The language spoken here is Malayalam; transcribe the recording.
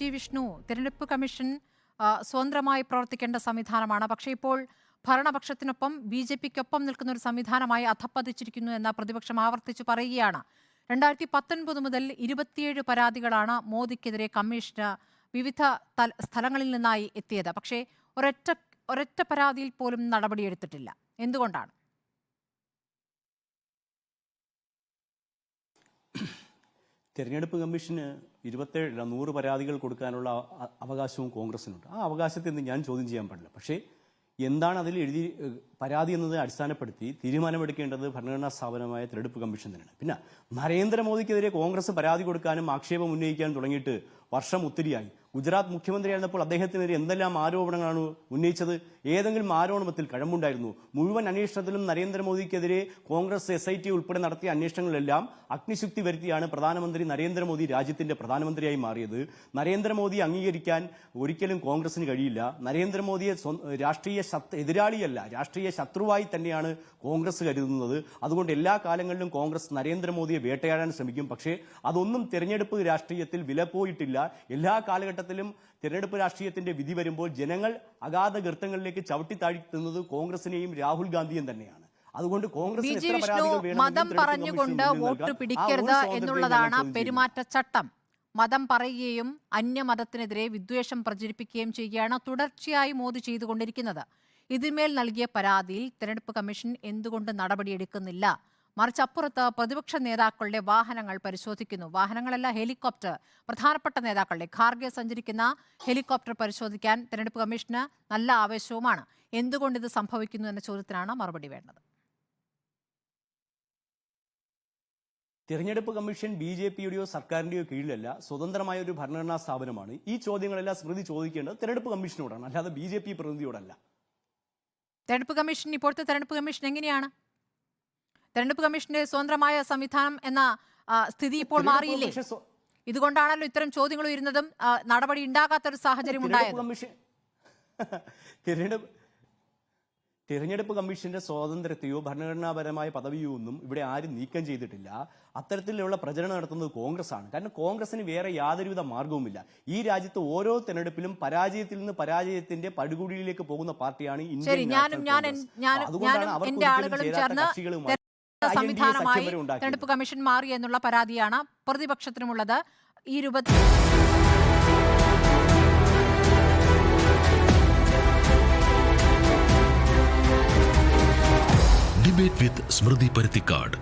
ടി വിഷ്ണു തിരഞ്ഞെടുപ്പ് കമ്മീഷൻ സ്വതന്ത്രമായി പ്രവർത്തിക്കേണ്ട സംവിധാനമാണ്. പക്ഷേ ഇപ്പോൾ ഭരണപക്ഷത്തിനൊപ്പം ബി ജെ പിക്കൊപ്പം നിൽക്കുന്ന ഒരു സംവിധാനമായി അധപ്പതിച്ചിരിക്കുന്നു എന്ന പ്രതിപക്ഷം ആവർത്തിച്ച് പറയുകയാണ്. രണ്ടായിരത്തി പത്തൊൻപത് മുതൽ ഇരുപത്തിയേഴ് പരാതികളാണ് മോദിക്കെതിരെ കമ്മീഷന് വിവിധ സ്ഥലങ്ങളിൽ നിന്നായി എത്തിയത്. പക്ഷേ ഒരൊറ്റ ഒരൊറ്റ പരാതിയിൽ പോലും നടപടിയെടുത്തിട്ടില്ല. എന്തുകൊണ്ടാണ്? തെരഞ്ഞെടുപ്പ് കമ്മീഷന് ഇരുപത്തേഴ് നൂറ് പരാതികൾ കൊടുക്കാനുള്ള അവകാശവും കോൺഗ്രസിനുണ്ട്. ആ അവകാശത്തെ നിന്ന് ഞാൻ ചോദ്യം ചെയ്യാൻ പാടില്ല. പക്ഷേ എന്താണ് അതിൽ എഴുതി പരാതി എന്നത് അടിസ്ഥാനപ്പെടുത്തി തീരുമാനമെടുക്കേണ്ടത് ഭരണഘടനാ സ്ഥാപനമായ തെരഞ്ഞെടുപ്പ് കമ്മീഷൻ തന്നെയാണ്. പിന്നെ നരേന്ദ്രമോദിക്കെതിരെ കോൺഗ്രസ് പരാതി കൊടുക്കാനും ആക്ഷേപം ഉന്നയിക്കാനും തുടങ്ങിയിട്ട് വർഷം ഒത്തിരിയായി. ഗുജറാത്ത് മുഖ്യമന്ത്രിയായിരുന്നപ്പോൾ അദ്ദേഹത്തിനെതിരെ എന്തെല്ലാം ആരോപണങ്ങളാണ് ഉന്നയിച്ചത്? ഏതെങ്കിലും ആരോപണത്തിൽ കഴമ്പുണ്ടായിരുന്നു. മുഴുവൻ അന്വേഷണത്തിലും നരേന്ദ്രമോദിക്കെതിരെ കോൺഗ്രസ് എസ് ഐ ടി ഉൾപ്പെടെ നടത്തിയ അന്വേഷണങ്ങളിലെല്ലാം അഗ്നിശുക്തി വരുത്തിയാണ് പ്രധാനമന്ത്രി നരേന്ദ്രമോദി രാജ്യത്തിന്റെ പ്രധാനമന്ത്രിയായി മാറിയത്. നരേന്ദ്രമോദി അംഗീകരിക്കാൻ ഒരിക്കലും കോൺഗ്രസിന് കഴിയില്ല. നരേന്ദ്രമോദിയെ രാഷ്ട്രീയ എതിരാളിയല്ല രാഷ്ട്രീയ ശത്രുവായി തന്നെയാണ് കോൺഗ്രസ് കരുതുന്നത്. അതുകൊണ്ട് എല്ലാ കാലങ്ങളിലും കോൺഗ്രസ് നരേന്ദ്രമോദിയെ വേട്ടയാടാൻ ശ്രമിക്കും. പക്ഷേ അതൊന്നും തെരഞ്ഞെടുപ്പ് രാഷ്ട്രീയത്തിൽ എല്ലാ കാലഘട്ടത്തിലും തിരഞ്ഞെടുപ്പ് രാഷ്ട്രീയത്തിന്റെ വിധി വരുമ്പോൾ ജനങ്ങൾ അഗാധ ഗർത്തങ്ങളിലേക്ക് ചവിട്ടി താഴ്ത്തുന്നത് കോൺഗ്രസിനെയും രാഹുൽ ഗാന്ധിയും തന്നെയാണ്. അതുകൊണ്ട് കോൺഗ്രസ് വിഷ്ണു മതം പറഞ്ഞുകൊണ്ട് വോട്ട് പിടിക്കരുത് എന്നുള്ളതാണ്. പെരുമാറ്റച്ചട്ടം. മതം പറയുകയും അന്യമതത്തിനെതിരെ വിദ്വേഷം പ്രചരിപ്പിക്കുകയും ചെയ്യുകയാണ് തുടർച്ചയായി മോദി ചെയ്തുകൊണ്ടിരിക്കുന്നത്. ഇതിന്മേൽ നൽകിയ പരാതിയിൽ തെരഞ്ഞെടുപ്പ് കമ്മീഷൻ എന്തുകൊണ്ട് നടപടിയെടുക്കുന്നില്ല? മറിച്ച് അപ്പുറത്ത് പ്രതിപക്ഷ നേതാക്കളുടെ വാഹനങ്ങൾ പരിശോധിക്കുന്നു. വാഹനങ്ങളല്ല ഹെലികോപ്റ്റർ. പ്രധാനപ്പെട്ട നേതാക്കളുടെ ഖാർഗെ സഞ്ചരിക്കുന്ന ഹെലികോപ്റ്റർ പരിശോധിക്കാൻ തെരഞ്ഞെടുപ്പ് കമ്മീഷന് നല്ല ആവേശവുമാണ്. എന്തുകൊണ്ട് ഇത് സംഭവിക്കുന്നു എന്ന ചോദ്യത്തിനാണ് മറുപടി വേണ്ടത്. തിരഞ്ഞെടുപ്പ് കമ്മീഷൻ ബി ജെ പിയുടെയോ സർക്കാരിന്റെയോ കീഴിലല്ല സ്വതന്ത്രമായ ഒരു ഭരണഘടനാ സ്ഥാപനമാണ്. ഈ ചോദ്യങ്ങളെല്ലാം സ്മൃതി ചോദിക്കേണ്ടത് തെരഞ്ഞെടുപ്പ് കമ്മീഷനോടാണ് അല്ലാതെ ബി ജെ പി പ്രതിനിധിയോടല്ല. തെരഞ്ഞെടുപ്പ് കമ്മീഷൻ ഇപ്പോഴത്തെ തെരഞ്ഞെടുപ്പ് കമ്മീഷൻ എങ്ങനെയാണ്? തെരഞ്ഞെടുപ്പ് കമ്മീഷന്റെ സ്വതന്ത്രമായ സംവിധാനം എന്ന സ്ഥിതി ഇപ്പോൾ മാറിയില്ലേ? ഇതുകൊണ്ടാണല്ലോ ഇത്തരം ചോദ്യങ്ങൾ ഉയരുന്നതും നടപടി ഉണ്ടാകാത്ത ഒരു സാഹചര്യം ഉണ്ടായത്. തിരഞ്ഞെടുപ്പ് കമ്മീഷന്റെ സ്വാതന്ത്ര്യത്തെയോ ഭരണഘടനാപരമായ പദവിയോ ഒന്നും ഇവിടെ ആരും നീക്കം ചെയ്തിട്ടില്ല. അത്തരത്തിലുള്ള പ്രചരണം നടത്തുന്നത് കോൺഗ്രസ് ആണ് കാരണം കോൺഗ്രസിന് വേറെ യാതൊരുവിധ മാർഗവുമില്ല ഈ രാജ്യത്ത് ഓരോ തെരഞ്ഞെടുപ്പിലും പരാജയത്തിൽ നിന്ന് പരാജയത്തിന്റെ പടുകുഴിയിലേക്ക് പോകുന്ന പാർട്ടിയാണ് ഇന്ത്യൻ. അതുകൊണ്ടാണ് ചേർന്ന് കക്ഷികളുമായി സംവിധാനമായി തെരഞ്ഞെടുപ്പ് കമ്മീഷൻ മാറി എന്നുള്ള പരാതിയാണ് പ്രതിപക്ഷത്തിനുമുള്ളത് ഈ രൂപത്തിൽ. ഡിബേറ്റ് വിത്ത് സ്മൃതി പരുത്തിക്കാട്